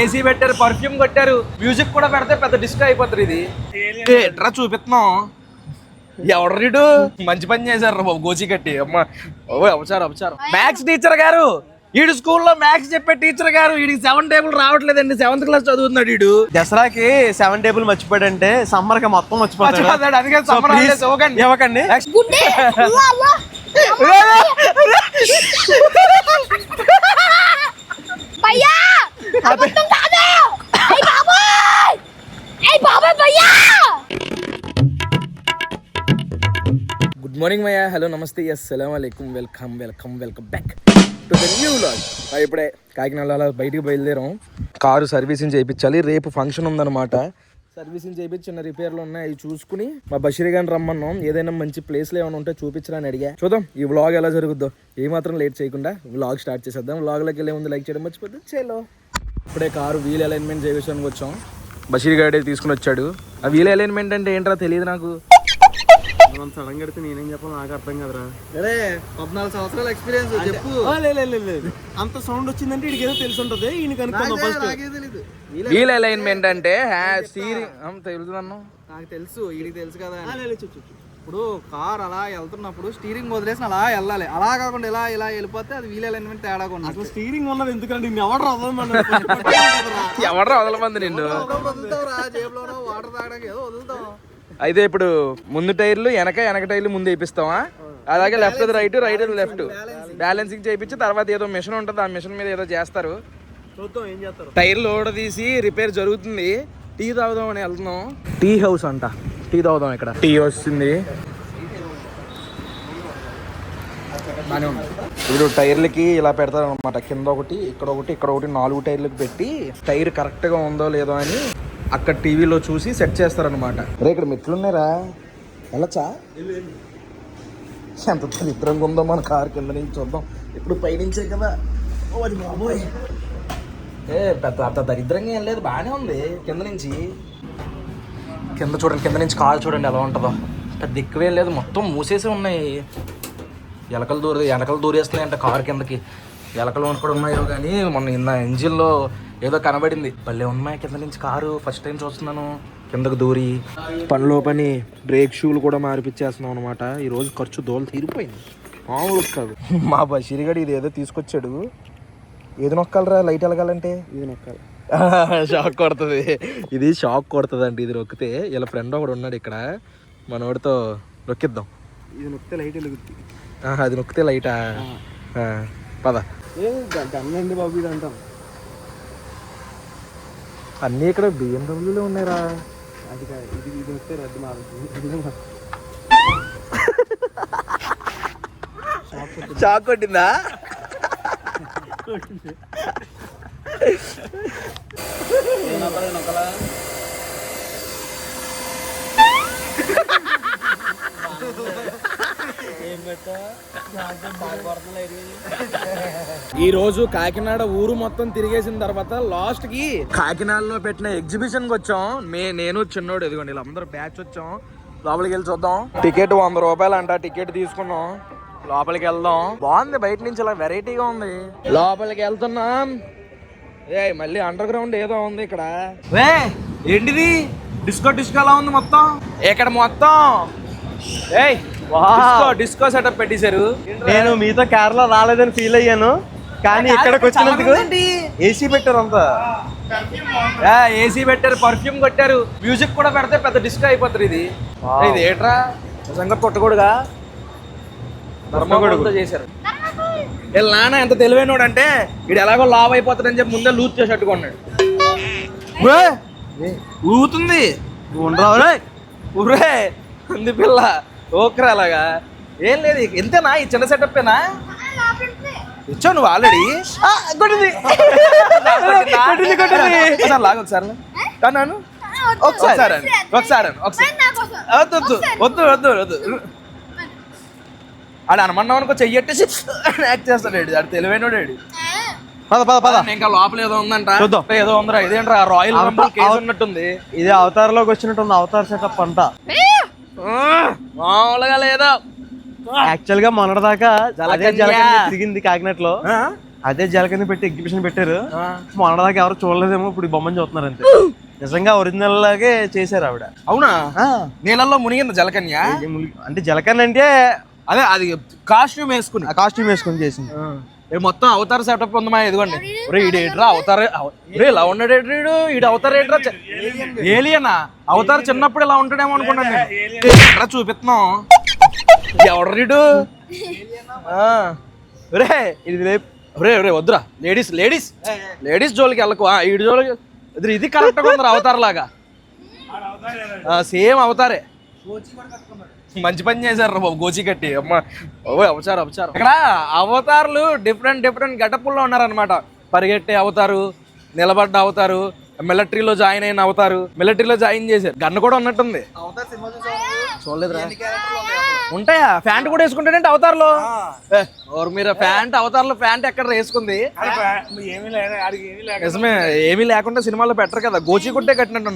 AC పెట్టారు perfume కొట్టారు. Music కూడా పెడితే పెద్ద డిస్క్ అయిపోతారు ఇది. ఎట్రా చూపిస్తున్నాం ఎవడు మంచి పని చేశారు రా బాబు గోచి కట్టి. అమ్మ ఓ అవచారు అవచారు మ్యాథ్స్ టీచర్ గారు వీడు స్కూల్లో మ్యాథ్స్ చెప్పే టీచర్ గారు వీడికి సెవెన్ టేబుల్ రావట్లేదండి. సెవెంత్ క్లాస్ చదువుతున్నాడు వీడు. దసరాకి సెవెన్ టేబుల్ మర్చిపోయాడంటే సమ్మర్కి మొత్తం మర్చిపోతాడు. అందుకే holidays ఇవ్వకండి. ఇవ్వకండి. గుడ్డే అల్లా, అల్లా. భయ్యా అబద్ధం కాదు! ఏయ్ బాబాయ్! ఏయ్ బాబాయ్ భయ్యా గుడ్ మార్నింగ్ మయ్యా హలో నమస్తే అస్సలం అలైకుమ్ welcome welcome welcome back to the new log ఇప్పుడే కాకినాడలో అలా బయటికి బయలుదేరాం. కారు సర్వీసింగ్ చేయించాలి. రేపు ఫంక్షన్ ఉందన్నమాట. సర్వీసింగ్ చేయించి చిన్న రిపేర్లు ఉన్నాయి చూసుకుని మా బషీర్ గారిని రమ్మన్నాం. ఏదైనా మంచి ప్లేస్లు ఏమైనా ఉంటే చూపించడానికి అడిగా. చూద్దాం ఈ వ్లాగ్ ఎలా జరుగుద్దో. ఏమాత్రం లేట్ చేయకుండా వ్లాగ్ స్టార్ట్ చేసేద్దాం. వ్లాగ్లోకి వెళ్ళే ముందు లైక్ చేయడం మర్చిపోద్దు. చేలో. ఇప్పుడే కారు వీల్ అలైన్మెంట్ చేయించడానికి వచ్చాం. బషీర్ గారి తీసుకుని వచ్చాడు. ఆ వీల్ అలైన్మెంట్ అంటే ఏంట్రా తెలియదు నాకు. మనం సడన్ కడితే నేనేం చెప్పాలి నాకు అర్థం కదరా. అరే పద్నాలుగు సంవత్సరాల ఎక్స్పీరియన్స్ చెప్పు. ఆ, లే, లే, లే, లే. అంత సౌండ్ వచ్చిందంటే వీడికి ఏదో తెలిసి ఉంటుంది. ఈయన ఫస్ట్ వీల్ అలైన్మెంట్ అంటే స్టీరింగ్ తెలుసు నాకు తెలుసు వీడికి తెలుసు కదా. ఇప్పుడు కార్ అలా వెళ్తున్నప్పుడు స్టీరింగ్ వదిలేసి అలా వెళ్ళాలి. అలా కాకుండా ఇలా ఇలా వెళ్ళిపోతే అది వీల్ అలైన్మెంట్ తేడా అసలు ఉన్నట్టు స్టీరింగ్ ఉన్నది రాదు మన ఎవరు వదలమంది నిన్ను? జేబులోనో వాటర్ తాగడానికి ఏదో వదులుతాం అయితే ఇప్పుడు ముందు టైర్లు వెనక వెనక టైర్లు ముందు వేపిస్తావా అలాగే left right right left balancing చేయించి తర్వాత ఏదో మిషన్ ఉంటుంది ఆ మిషన్ మీద ఏదో చేస్తారు. టైర్లు ఓడ తీసి రిపేర్ జరుగుతుంది. టీ తాగుదాం అని వెళ్తున్నాం. టీ హౌస్ అంట. టీ తాగుదాం ఇక్కడ. టీ వస్తుంది. ఇప్పుడు టైర్లకి ఇలా పెడతారు అనమాట కింద ఒకటి ఇక్కడ ఒకటి ఇక్కడ ఒకటి నాలుగు టైర్లకు పెట్టి టైర్ కరెక్ట్గా ఉందో లేదో అని అక్కడ టీవీలో చూసి సెట్ చేస్తారనమాట రే ఇక్కడ మెట్లున్నారా వెళ్ళచ్చా? ఎంత దరిద్రంగా ఉందో మన కారు కింద నుంచి చూద్దాం. ఇప్పుడు పైనుంచే కదా. ఓ అది బాబోయ్. ఏ పెద్ద అంత దరిద్రంగా ఏం లేదు బాగానే ఉంది కింద నుంచి. కింద చూడండి కింద నుంచి కాలు చూడండి ఎలా ఉంటుందో. పెద్ద ఎక్కువేం లేదు మొత్తం మూసేసి ఉన్నాయి. ఎలకలు దూర ఎలకలు దూరేస్తున్నాయి అంట కారు కిందకి. ఎలకలు కూడా ఉన్నాయో కానీ మొన్న నిన్న ఇంజిన్లో ఏదో కనబడింది. భలే ఉన్నాయి కింద నుంచి కారు ఫస్ట్ టైం చూస్తున్నాను. కిందకు దూరి. పనిలో పని బ్రేక్ షూలు కూడా మార్పిచ్చేస్తున్నాం అనమాట ఈరోజు ఖర్చు దోలు తీరిపోయింది. మామూలు కాదు. మా బషీరిగడు ఇది ఏదో తీసుకొచ్చాడు. ఏది నొక్కాలరా? లైట్ వెలగాలంటే? ఇది నొక్కాలి. షాక్ కొడుతుంది. ఇది షాక్ కొడుతుంది అండి ఇది నొక్కితే. ఇలా ఫ్రెండ్ ఒకడు ఉన్నాడు ఇక్కడ. మనోడితో నొక్కిద్దాం. ఇది నొక్కితే లైట్ వెలుగుద్ది. ఆహా, అది నొక్కితే లైటా పద. ఏ గన్నండి బాబు ఇది అంటాం అన్నీ ఇక్కడ బిఎండబ్ల్యూలో ఉన్నాయిరా. అది కాదు ఇది ఇది నొక్కితే రెడ్ మారుతుంది. షాక్ కొట్టిందా. ఈ రోజు కాకినాడ ఊరు మొత్తం తిరిగేసిన తర్వాత లాస్ట్కి కాకినాడలో పెట్టిన ఎగ్జిబిషన్కి వచ్చాం. మే నేను చిన్నోడు ఎదుగుండి వీళ్ళందరూ బ్యాచ్ వచ్చాం. లోపలికి వెళ్ళి చూద్దాం. టికెట్ వంద రూపాయలు అంట టికెట్ తీసుకున్నాం. లోపలికి వెళ్దాం. బాగుంది బయట నుంచి ఇలా వెరైటీగా ఉంది. లోపలికి వెళ్తున్నాం. ఏ మళ్ళీ అండర్ గ్రౌండ్ ఏదో ఉంది ఇక్కడ. వే ఏంటిది? డిస్కో డిస్కో అలా ఉంది మొత్తం? ఇక్కడ మొత్తం. ఏయ్ డిస్కో డిస్కో సెటప్ పెట్టేశారు. నేను మీతో కేరళ రాలేదని ఫీల్ అయ్యాను. కానీ ఇక్కడికి వచ్చినందుకు ఏసీ పెట్టారు అంతా. ఏసీ పెట్టారు పర్ఫ్యూమ్ కొట్టారు. మ్యూజిక్ కూడా పెడితే పెద్ద డిస్కో అయిపోతారు ఇది. ఇది ఏట్రా? నిజంగా కొట్టకూడగా? చేశారు. వీళ్ళ నాన్న ఎంత తెలివైనోడు అంటే వీడు ఎలాగో లావ్ అయిపోతాడని చెప్పి ముందే లూజ్ చేసి అట్టుకున్నాడు. ఊతుంది ఉండరా ఊరే. ఉంది పిల్ల. ఓకరా అలాగా? ఏం లేదు ఎంతేనా? ఈ చిన్న సెటప్పేనా ఇచ్చావు నువ్వు ఆల్రెడీ కొట్టింది. కొట్టింది? కొట్టింది ఒకసారి లాగు ఒకసారి కన్నాను? ఒకసారి ఒకసారి అను, ఒకసారి. వద్దు వద్దు వద్దు. వద్దు వద్దు ఆడు అనమన్నావు అనుకో చెయ్యట్టేసి యాక్ట్ చేస్తాడు ఆడు. తెలివైనడు. పద పద పద. ఇంకా లోపల ఏదో ఉందంట. చూద్దాం. ఏదో ఉందిరా ఇదేంట్రా రాయల్ రంబుల్ కేసు ఉన్నట్టుంది. ఇది అవతారంలోకి వచ్చినట్టుంది అవతార్ సెటప్ అంట. మామూలుగా లేదో. యాక్చువల్గా మొన్నటిదాకా అదే జలకన్య. జలకన్య తిరిగింది కాకినాడలో? అదే జలకింద పెట్టి ఎగ్జిబిషన్ పెట్టారు. ఆ. మొన్నదాకా ఎవరు చూడలేదేమో ఇప్పుడు ఈ బొమ్మని చూస్తున్నారు అంతే. నిజంగా ఒరిజినల్ లాగే చేశారు ఆవిడ. అవునా. నీళ్ళల్లో మునిగింది జలకన్య? అంటే జలకన్న అంటే అదే అది కాస్ట్యూమ్ వేసుకుని. ఆ కాస్ట్యూమ్ వేసుకొని చేసింది. ఏ మొత్తం అవతార సెటప్ ఉందమ్మా ఇదిగోండి. రే ఈడు ఏట్రా అవతార రే ఇలా ఉన్నాడు ఏట్రా ఈడు? ఈడు అవతార ఏట్రా ఏలియనా? అవతార చిన్నప్పుడు ఇలా ఉంటాడేమో అనుకున్నాను నేను. ఎట్రా చూపిస్తున్నాం. ఎవడు రీడు రే ఇది రే రే రే వద్దురా. Ladies ladies. లేడీస్ జోలికి వెళ్ళకు. ఆ, ఈడు జోలికి ఇది ఇది కరెక్ట్గా ఉందిరా అవతార లాగా సేమ్ అవతారే. మంచి పని చేశారు రా బాబు గోచి కట్టి. అమ్మ ఓ అవచారు అవచారు ఇక్కడ అవతారులు డిఫరెంట్ డిఫరెంట్ గెటప్పుల్లో ఉన్నారనమాట పరిగెట్టే అవతారు నిలబడ్డ అవతారు మిలిటరీలో జాయిన్ అయిన అవతారు మిలిటరీలో జాయిన్ చేశారు. గన్ను కూడా ఉన్నట్టుంది. చూడలేదురా. ఉంటాయా? ప్యాంట్ కూడా వేసుకుంటాడంటే అవతారులో? మీరు ప్యాంట్ అవతారులో ప్యాంట్ ఎక్కడ వేసుకుంది? నిజమే ఏమీ లేకుండా సినిమాలో పెట్టరు కదా. గోచి కుట్టే కట్టినట్టు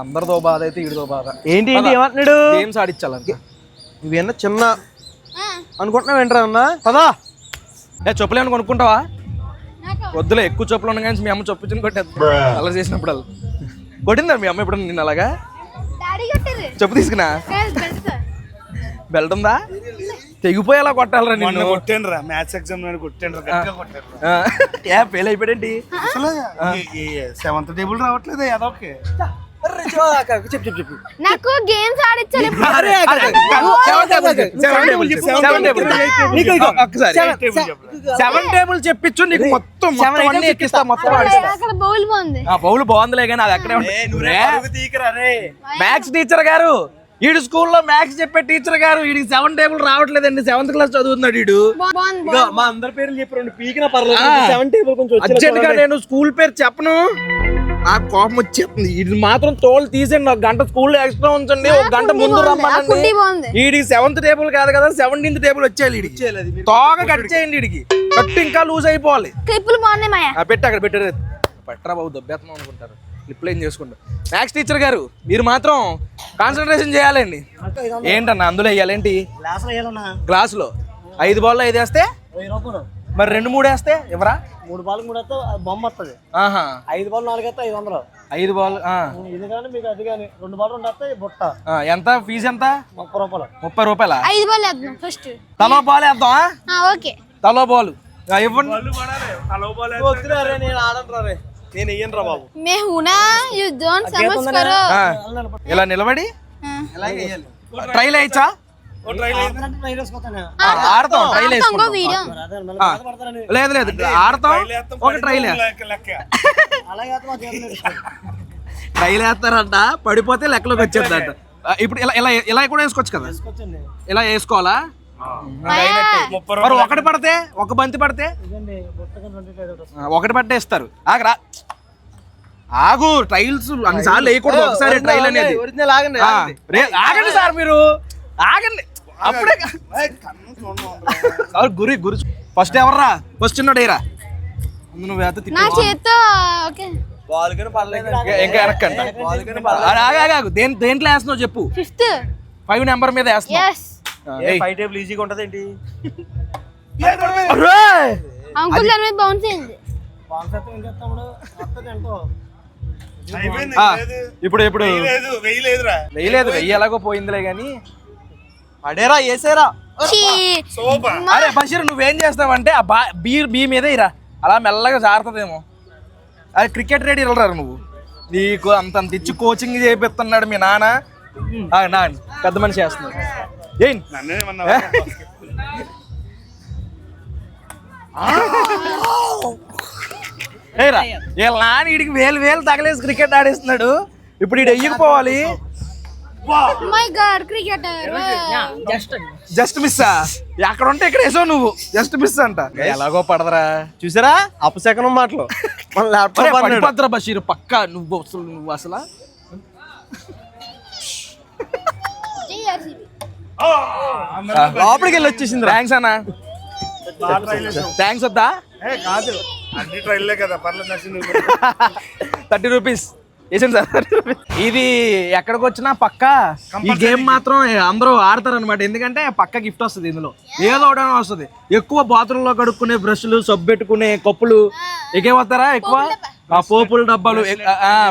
అందరితో బాధ అయితే ఈడితో బాధ. ఏంటి ఏంటి ఏమంటున్నాడు? గేమ్స్ ఆడించాలంటే ఇవన్నీ చిన్న అనుకుంటున్నావు ఏంట్రా అన్న? పదా. ఏ చెప్పులు ఏమైనా కొనుక్కుంటావా? నాకు. వద్దులే ఎక్కువ చెప్పులు ఉన్నాయి కానీ మీ అమ్మ చెప్పుచ్చుని కొట్టేది. అలా చేసినప్పుడు అలా. కొట్టిందా మీ అమ్మ ఇప్పుడు నిన్న అలాగా? డాడీ కొట్టారు చెప్పు తీసుకున్నా కాదు, పెడతా. బెల్ట్ ఉందా? తెగిపోయేలా కొట్టాలరా నిన్ను. కొట్టాను మ్యాథ్స్ ఎగ్జామ్ నేను కొట్టాను గట్టిగా కొట్టాను ఆ, ఏ ఫెయిల్ అయిపోయాడేంటి? అసలు సెవెంత్ టేబుల్ రావట్లేదు చెప్పు చెప్పు చెప్పు నాకు గేమ్స్ ఆడించాలి సెవెన్ టేబుల్ చెప్పించు నీకు మొత్తం మొత్తం అన్ని ఎక్కిస్తా మొత్తం ఆడిస్తా. అక్కడ బౌల్ బాగుంది. ఆ బౌల్ బాగుందిలే కానీ అది అక్కడే మ్యాథ్స్ టీచర్ గారు ఈడు స్కూల్లో మ్యాథ్స్ చెప్పే టీచర్ గారు వీడికి సెవెన్ టేబుల్ రావట్లేదండి. సెవెంత్ క్లాస్ చదువుతున్నాడు వీడు ఇగో, మా అందరి పేర్లు చెప్పి పీకిన పర్లేదు సెవెన్ టేబుల్ కొంచెం అర్జెంట్గా. నేను స్కూల్ పేరు చెప్పను. ఆ కోపం వచ్చేస్తుంది. ఇది మాత్రం తోలు తీసేయండి. ఒక గంట స్కూల్లో ఎక్స్ట్రా ఉంచండి. ఒక గంట ముందు. రమ్మనండి. వీడికి సెవెంత్ టేబుల్ కాదు కదా సెవెంటీన్త్ టేబుల్ వచ్చేయాలి తోక కట్ చేయండి వీడికి కట్టు ఇంకా లూజ్ అయిపోవాలి. క్లిప్పులు బాగున్నాయి పెట్టి అక్కడ పెట్టారు పెట్టరా బాబు దెబ్బేస్తున్నాం అనుకుంటారు. క్లిప్లు ఏం చేసుకుంటారు మ్యాథ్స్ టీచర్ గారు మీరు మాత్రం కాన్సన్ట్రేషన్ చేయాలండి. ఏంటన్నా అందులో వేయాలేంటి గ్లాసులో ఐదు బాల్లో ఐదు వేస్తే మరి రెండు మూడు వేస్తే ఎవరా? మూడు బాల్ మూడు వస్తే బొమ్మ వస్తుంది ఆహా. ఐదు బాల్ నాలుగు వస్తే ఐదు వందలు ఐదు బాల్ ఆ. ఇది కానీ మీకు అది కానీ రెండు బాల్ రెండు వస్తే బుట్ట. ఆ, ఎంత? ఫీజు ఎంత? ముప్పై రూపాయలు. ముప్పై రూపాయల? ఐదు బాల్ వేద్దాం ఫస్ట్. తలో బాల్ వేద్దామా ఓకే. తలో బాల్. ఇవ్వండి. నేను ఆడను రే. నేను వెయ్యను రా బాబు. మే హూనా యు డోంట్ సమజ్ కరో ఆ, ఇలా నిలబడి? ట్రైల్ వేయచ్చా ట్రైల్ ఆ, ఆడతాం. ట్రైల్ లేదు లేదు. ఆడతాం ఒక ట్రైల్. ట్రైల్ వేస్తారంట పడిపోతే లెక్కలోకి వచ్చేద్దంట. ఇప్పుడు ఇలా ఇలా ఇలా కూడా వేసుకోవచ్చు కదా? ఇలా వేసుకోవాలా? మరి ఒకటి పడితే ఒక బంతి పడితే? ఒకటి ఒకటి పట్టేస్తారు ఆగరా. ఆగు ట్రైల్స్ అన్నిసార్లు వేయకూడదు. ఒకసారి ట్రైల్ అనేది. ఆగండి సార్ మీరు. ఆగండి. అప్పుడే గురి గురి ఫస్ట్ ఎవర్రా? ఫస్ట్ ఉన్నాడు ఏరా ముందు నువ్వు వేస్తే నా తిప్పి చేత్తో ఓకే. బాల్ కానీ పర్లేదు. ఇంకా- వెనక్కంట. దేని దేంట్లో వేస్తున్నావు చెప్పు. ఫిఫ్త్ ఫైవ్ నెంబర్ మీద వేస్తున్నావు. ఫైవ్ టేబుల్ ఈజీగా ఉంటది ఏంటి! అంకుల్ దాని మీద బౌన్స్ అయింది ఎంతో ఇప్పుడు ఇప్పుడు. వెయ్యలేదు వెయ్యి ఎలాగో పోయిందిలే కానీ అడేరా వేసేరా అరే బషీర్ నువ్వేం చేస్తావంటే ఆ బా బీ బీ మీదే ఇరా. అలా మెల్లగా జారుతుందేమో. అది క్రికెట్ రెడీ వెళ్ళరారు నువ్వు. నీకు అంత అంత ఇచ్చి కోచింగ్ చేపిస్తున్నాడు మీ నాన్న. ఆ, నా పెద్ద మనిషి చేస్తున్నాడు. ఏం? ఏరా వీళ్ళ నాన్న వీడికి వేలు వేలు తగలేసి క్రికెట్ ఆడేస్తున్నాడు. ఇప్పుడు వీడు ఎయ్యకపోవాలి. My god cricketer just miss ఎక్కడ ఉంటే ఇక్కడ వేసావు నువ్వు. జస్ట్ మిస్ అంట. ఎలాగో పడదరా. చూసారా? అపశకనం మాటలు. మన ల్యాప్టాప్ పడిపోద్దురా బషీర్ పక్క నువ్వు అసలు నువ్వు అసలు? లోపలికి వెళ్ళి వచ్చేసింది థ్యాంక్స్ అన్న. థ్యాంక్స్ వద్దా? ఏ కాదు. అన్ని ట్రైల్లే కదా పర్లేదు థర్టీ రూపీస్. వేసాను సార్. ఇది ఎక్కడికి వచ్చినా పక్క ఈ గేమ్ మాత్రం అందరూ ఆడతారు అనమాట ఎందుకంటే పక్క గిఫ్ట్ వస్తుంది ఇందులో. ఏదో ఒకటి వస్తుంది. ఎక్కువ బాత్రూమ్లో కడుక్కునే బ్రష్లు సబ్బు పెట్టుకునే కప్పులు. ఇకే వస్తారా ఎక్కువ? ఆ పోపుల డబ్బాలు.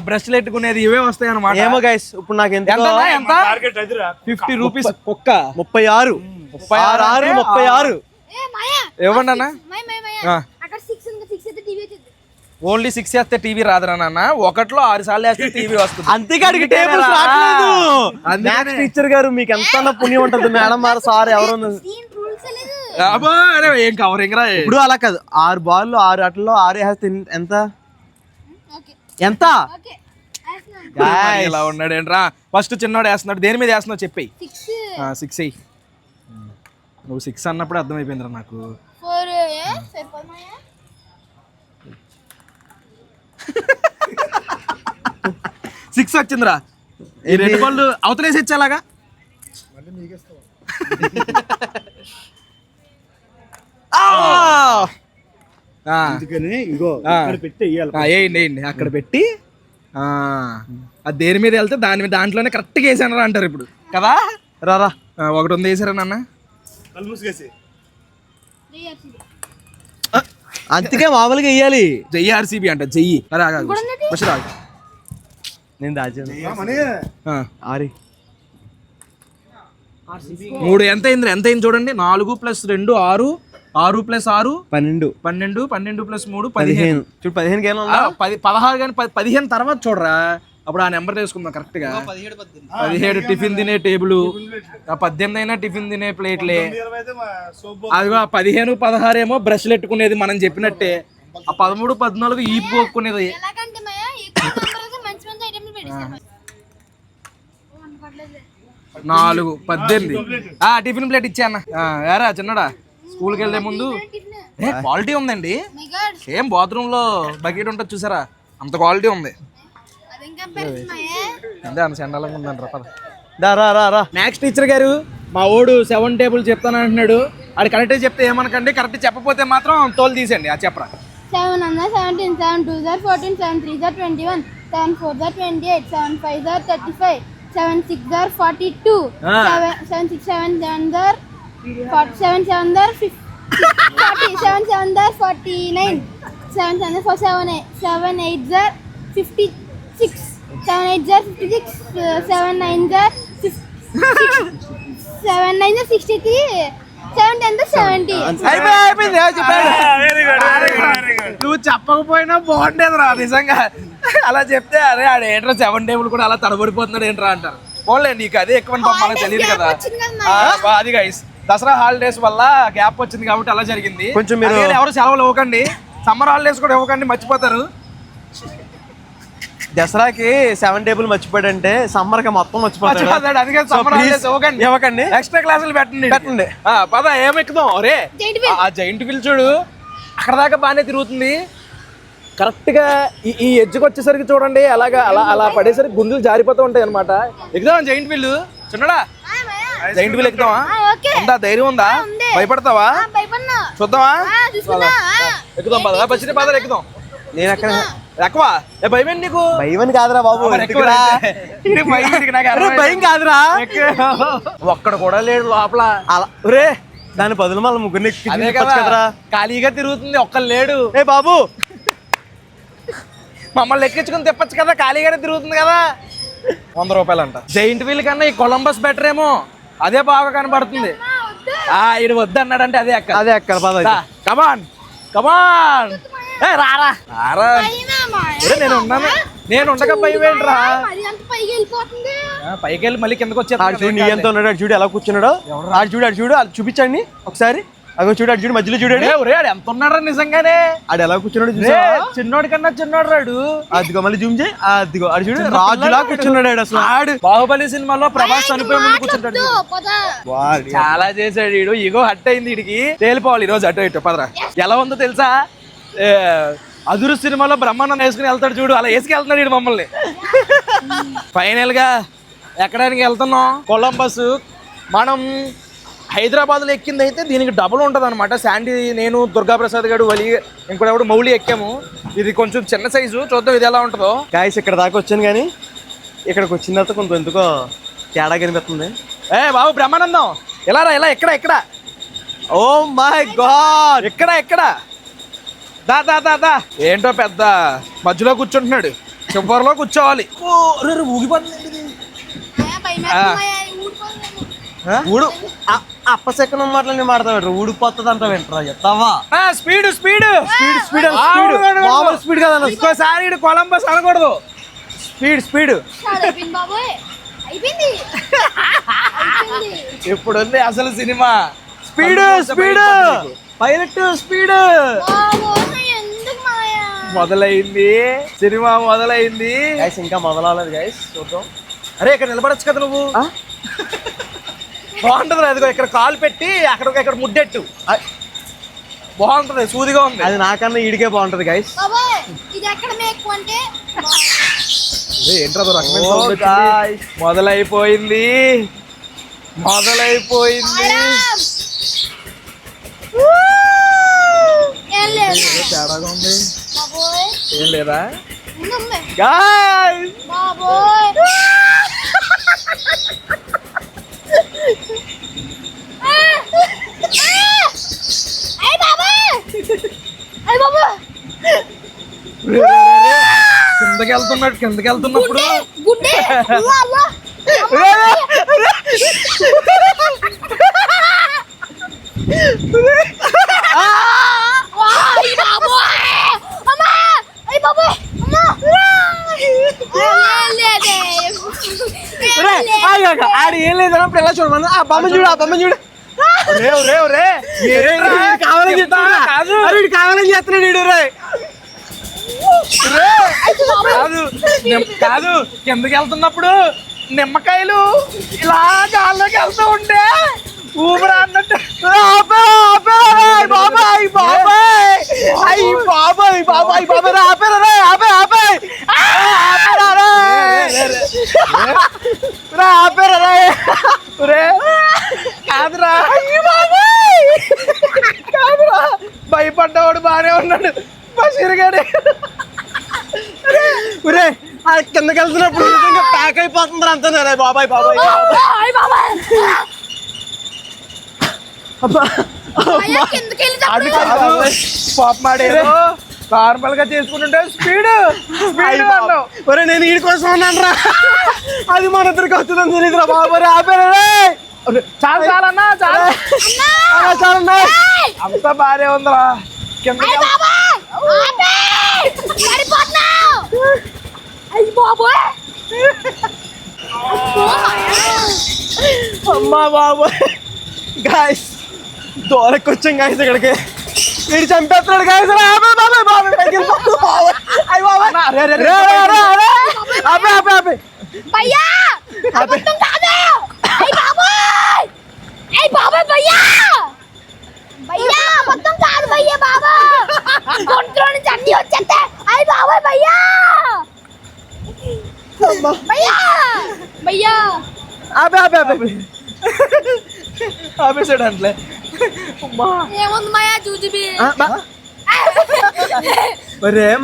బ్రష్లు పెట్టుకునేది ఇవే వస్తాయి అనమాట ఏమో గైస్ ఇప్పుడు నాకు ఎంత? ఫిఫ్టీ రూపీస్ కుక్క. ముప్పై ఆరు. ముప్పై ఆరు ఆరు ముప్పై ఆరు. ఇవ్వండి అన్న ఓన్లీ సిక్స్ వేస్తే టీవీ రాదురా నాన్న. ఒకటిలో ఆరు సార్లు వేస్తే టీవీ వస్తుంది. అంతేకాడికి టేబుల్స్ రావట్లేదు మ్యాథ్స్ టీచర్ గారు మీకు ఎంత పుణ్యం ఉంటుంది. మేడం మారు సార్ ఎవరు ఏం కవరింగ్ రా ఇప్పుడు అలా కాదు. ఆరు బాల్ ఆరు ఆటల్లో ఆరు వేస్తే ఎంత? ఓకే ఎంత. ఇలా ఉన్నాడు ఏంట్రా ఫస్ట్ చిన్నోడు వేస్తున్నాడు. దేని మీద వేస్తున్నావు చెప్పేయి సిక్స్ సిక్స్ అయ్యి నువ్వు సిక్స్ అన్నప్పుడు అర్థమైపోయిందిరా నాకు ఫోర్ సరిపోదు మాయా సిక్స్ వచ్చిందిరా. ఈ రెండు బళ్ళు అవతలేసి ఇచ్చేలాగా. వెయ్యాలి వేయండి అక్కడ పెట్టి ఆ, అది దేని మీద వెళ్తే దాని మీద దాంట్లోనే కరెక్ట్గా వేసాను అంటారు ఇప్పుడు. కదా? రారా ఒకటి ఉంది వేసారా నాన్న? అందుకే మామూలుగా వేయాలి. జయ్యి ఆర్సీబీ అంట జయ్యి ఆగు. నేను దాచాను. ఆరి. మూడు ఎంత అయింది ఎంత అయింది చూడండి. నాలుగు ప్లస్ రెండు ఆరు. ఆరు ప్లస్ ఆరు పన్నెండు. పన్నెండు పన్నెండు ప్లస్ మూడు పదిహేను. చూడు పదిహేను పది పదహారు కానీ పది పదిహేను తర్వాత చూడరా. అప్పుడు ఆ నెంబర్ తీసుకుందాం కరెక్ట్గా పదిహేడు టిఫిన్ తినే టేబుల్. ఆ పద్దెనిమిది అయినా టిఫిన్ తినే ప్లేట్లే. అదిగో ఆ పదిహేను పదహారు ఏమో బ్రష్లు ఎట్టుకునేది మనం చెప్పినట్టే. ఆ పదమూడు పద్నాలుగు ఈపు పోక్కునేది ఎలాగంటే మాయా ఎక్కువ నంబర్ మంచి మంచి ఐటమ్లు పెట్టేశారు నాలుగు పద్దెనిమిది. ఆ టిఫిన్ ప్లేట్ ఇచ్చా అన్న. ఆ, ఏరా చిన్నడా? స్కూల్కి వెళ్ళే ముందు. ఏ క్వాలిటీ ఉందండి. సేమ్ బాత్రూమ్లో బకెట్ ఉంటుంది చూసారా? అంత క్వాలిటీ ఉంది. అంతే అంత చండాలంగా పద. దా రా రా రా. మ్యాథ్స్ టీచర్ గారు మా ఓడు సెవెన్ టేబుల్ చెప్తాను అంటున్నాడు. అది కరెక్ట్ చెప్తే ఏమనకండి కరెక్ట్ చెప్పకపోతే మాత్రం తోలు తీసేయండి ఆ చెప్పరా. సెవెన్ అన్న seventeen seven two are fourteen seven three are twenty one seven four are twenty eight seven five are thirty five seven six are forty two. Seven seven six seven seven are seven seven are forty seven seven are forty nine seven seven four seven eight seven eight are fifty six seven eight are fifty six seven nine are seven nine are sixty three seven ten seventy. అయిపోయి అయిపోయింది నువ్వు చెప్పకపోయినా బాగుండేది రా నిజంగా. అలా చెప్తే అరే ఆడ ఏంట్రా సెవెన్ టేబుల్ కూడా అలా తడబడిపోతున్నాడు ఏంట్రా అంటారు. పోలే నీకు అదే ఎక్కువ మనకు తెలియదు కదా. అది గైస్ దసరా హాలిడేస్ వల్ల గ్యాప్ వచ్చింది కాబట్టి అలా జరిగింది. కొంచెం మీరు- ఎవరు సెలవులు ఇవ్వకండి. సమ్మర్ హాలిడేస్ కూడా ఇవ్వకండి మర్చిపోతారు. దసరాకి సెవెన్ టేబుల్ మర్చిపోయాడంటే సమ్మర్కి మొత్తం మర్చిపోతాడు. అందుకే సమ్మర్ హాలిడేస్ ఇవ్వకండి. ఇవ్వకండి. ఎక్స్ట్రా క్లాసులు పెట్టండి. పెట్టండి. ఆ, పద ఏం ఎక్కుదాం? wheel. ఆ జైంట్ వీల్ చూడు. అక్కడ దాకా బాగానే తిరుగుతుంది. కరెక్ట్గా ఈ ఈ ఎడ్జ్కి వచ్చేసరికి చూడండి అలాగా అలా అలా పడేసరికి గుండెలు జారిపోతూ ఉంటాయి అనమాట ఎక్కుదాం జైంట్ వీల్ చిన్నడా? జైంట్ వీల్ ఎక్కుదామా? ఓకే. ఉందా? ధైర్యం ఉందా? ఉంది. భయపడతావా? చూద్దామా. ఎక్కుదాం పద. బస్సు పద ఎక్కుదాం. నేను అక్కడ ఎక్కువా? ఏ భయం ఏంటి నీకు? భయం కాదురా బాబు. భయం కాదురా. ఒక్కడ కూడా లేడు లోపల. అలా. రే దాని బదులు మళ్ళీ ముగ్గురిని కదరా ఖాళీగా తిరుగుతుంది ఒక్కరు లేడు. ఏ బాబు మమ్మల్ని ఎక్కించుకుని తిప్పచ్చు కదా ఖాళీగానే తిరుగుతుంది కదా. వంద రూపాయలు అంట జైంట్ వీల్ కన్నా ఈ కొలంబస్ బెటర్ ఏమో. అదే బాగా కనబడుతుంది. ఆ ఇది వద్దు అన్నాడంటే అదే అక్క. అదే పద అయితే. కమాన్ కమాన్ ఏ రారా. రారా నేను ఉన్నాను. నేను ఉండగా భయం ఏంట్రా? పైకి వెళ్ళిపోతుంది. ఆ, పైకి వెళ్ళి మళ్ళీ కిందకు ఆడు చూడు నీ ఎంత వచ్చేది ఉన్నాడు చూడు ఎలా కూర్చున్నాడు. ఆడు చూడు ఆడు చూడు అది చూపించండి ఒకసారి. అగో చూడు ఆడు చూడు మధ్యలో చూడండి. ఒరే ఎంత ఉన్నాడు నిజంగానే? ఆడు ఎలా కూర్చున్నాడు రే, చూసావా చిన్నోడి కన్నా చిన్నోడు రాడు. అదిగో మళ్ళీ జూమ్ చేయి. అదిగో ఆడు చూడు రాజులా కూర్చున్నాడు అసలు. ఆడు బాహుబలి సినిమాలో ప్రభాస్ చనిపోయే ముందు కూర్చుంటాడు. చాలా చేశాడు వీడు ఇగో హట్ అయింది వీడికి తేలిపోవాలి ఈ రోజు అటు ఇటు. పదరా. ఎలా ఉందో తెలుసా? అదురు సినిమాలో బ్రహ్మాండం వేసుకుని వెళ్తాడు చూడు. అలా వేసుకెళ్తున్నాడు వీడు మమ్మల్ని. ఫైనల్గా ఎక్కడానికి వెళ్తున్నాం? కొలంబస్ మనం హైదరాబాద్లో ఎక్కింది అయితే దీనికి డబుల్ ఉంటుంది అనమాట శాండీ నేను దుర్గాప్రసాద్ గారు వలి ఇంకోటి ఎవడు మౌలి ఎక్కాము. ఇది కొంచెం చిన్న సైజు చూద్దాం ఇది ఎలా ఉంటుందో. గాయస్ ఇక్కడ దాకా వచ్చాను కానీ ఇక్కడికి వచ్చిన తర్వాత కొంచెం ఎందుకో తేడా కనిపిస్తుంది. ఏ బాబు బ్రహ్మానందం! ఎలా రా ఇలా ఎక్కడ ఎక్కడ? Oh my god! ఎక్కడ ఎక్కడ? దా దా దా దా. ఏంటో పెద్ద మధ్యలో కూర్చుంటున్నాడు. చివరిలో కూర్చోవాలి. ఓ, రే, రే, ఊగిపోతుందండి ఇది. ఊడు అప్పసెక్కన మాటలు మాడతాడు ఊడిపోతుంది అంట వింటరా ఆ, స్పీడ్ స్పీడ్. స్పీడ్ స్పీడ్ మామూలు. స్పీడ్. కదా ఇంకోసారి ఈడు కొలంబస్ అనకూడదు. Speed speed. ఇప్పుడు ఉంది అసలు cinema. Speed speed. Pilot speed. బాబోయ్ ఎందుకు మాయా మొదలైంది. సినిమా మొదలైంది. గైస్ ఇంకా మొదలవలేదు గైస్ చూద్దాం. అరే ఇక్కడ నిలబడచ్చు కదా నువ్వు? బాగుంటుంది అదిగో ఇక్కడ కాలు పెట్టి అక్కడ ఇక్కడ ముద్దెట్టు బాగుంటది సూదిగా ఉంది. అది నాకన్నా ఈడికే బాగుంటది గైస్. మొదలైపోయింది. మొదలైపోయింది. మేడం ఏం లేదు. తేడాగా ఉంది. బాబోయ్. ఏం లేదా ఉందమ్మే గైస్ బాబోయ్ ఆ! ఆ! అయ్ బాబోయ్ అయ్ బాబోయ్ రే, రే, రే, రే. కిందకి వెళ్తున్నట్టు కిందకి వెళ్తున్నప్పుడు ఆడు ఏం లేదు అన్నప్పుడు ఎలా చూడమను ఆ బొమ్మ చూడు ఆ బొమ్మ చూడు. రే రే రే. కావాలని చేస్తున్నాడా? కాదు. కావాలని చేస్తున్నాడు ఈడు రే. కాదు. కాదు. కిందకి వెళ్తున్నప్పుడు నిమ్మకాయలు ఇలా గాల్లోకి వెళ్తూ ఉంటే ఊపిరి అన్నట్టు. బాబాయ్ బాబాయ్. అయ్యి బాబాయ్ బాబాయ్ బాబాయ్ ఆపేరా రే, ఆపే ఆపే. ఆపేరా రే. ఆపేరా రే. రే కాదురా. కాదురా. భయపడ్డవాడు బానే ఉన్నాడు. బషీర్గాడే ఒరే, ఆ కిందకి వెళ్తున్నప్పుడు ప్యాక్ అయిపోతుంది అంతా బాబాయ్. బాబాయ్ బాబాయ్ అబ్బా. అయ్యా కిందకి వెళ్ళి అది తప్పదు. కాదు పాప మాడేదో నార్మల్గా చేసుకుంటుంటే స్పీడ్. స్పీడ్ అన్నావు. ఒరే నేను ఈడి కోసం ఉన్నాను రా అది మన ఇద్దరికి వస్తుందని తెలియదురా బాబు. రే ఆపేరా రే చాలా చాలన్నా చాలా. అలా చాలన్నా. అంతా బానే ఉందిరా. కింద అమ్మా బాబు. గాయస్ దూరకు వచ్చాం గాయస్ ఇక్కడికి వీడు చంపేస్తున్నాడు గాయస్ ఆపే బాబాయ్ బాబాయ్ పైకి వెళ్ళిపో. బాబాయ్. అయ్ బాబాయ్ రే, రే, రే, రే, రే, రే, రే. ఆపే ఆపే ఆపే భయ్యా అబద్ధం కాదు అయ్ బాబోయ్ అయ్ బాబోయ్ భయ్యా భయ్యా అబద్ధం కాదు భయ్యా బాబా గొంతులో నుంచి అన్ని వచ్చేస్తే అయ్ బాబోయ్ భయ్యా భయ్యా భయ్యా ఆపే ఆపే ఆపే ఆపేసాడు అంట్లే ఏముంది మాయా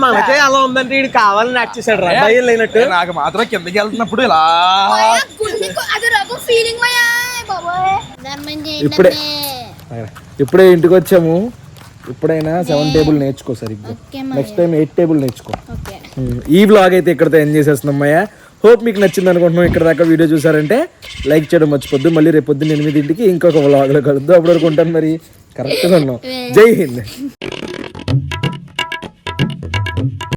మనకే అలా ఉందంటే వీడు కావాలని యాక్ట్ చేశాడు రా భయం లేనట్టు నాకు మాత్రం కిందకి వెళ్తున్నప్పుడు ఇలా ఇప్పుడే. ఇప్పుడే ఇంటికి వచ్చాము ఇప్పుడైనా సెవెన్ టేబుల్ నేర్చుకో సరిగ్గా. నెక్స్ట్ టైం ఎయిట్ టేబుల్ నేర్చుకో. ఓకే ఉమ్, ఈ వ్లాగ్ అయితే ఇక్కడతో ఎండ్ చేసేస్తున్నాం అయ్యా హోప్ మీకు నచ్చింది అనుకుంటున్నాం. ఇక్కడ దాకా వీడియో చూసారంటే లైక్ చేయడం మర్చిపోద్దు. మళ్ళీ రేపు పొద్దున్న ఎనిమిదింటికి ఇంకొక వ్లాగ్లో కలుద్దాం. అప్పటి వరకు ఉంటాను మరి. కరెక్ట్గా ఉన్నాం. జై హింద్.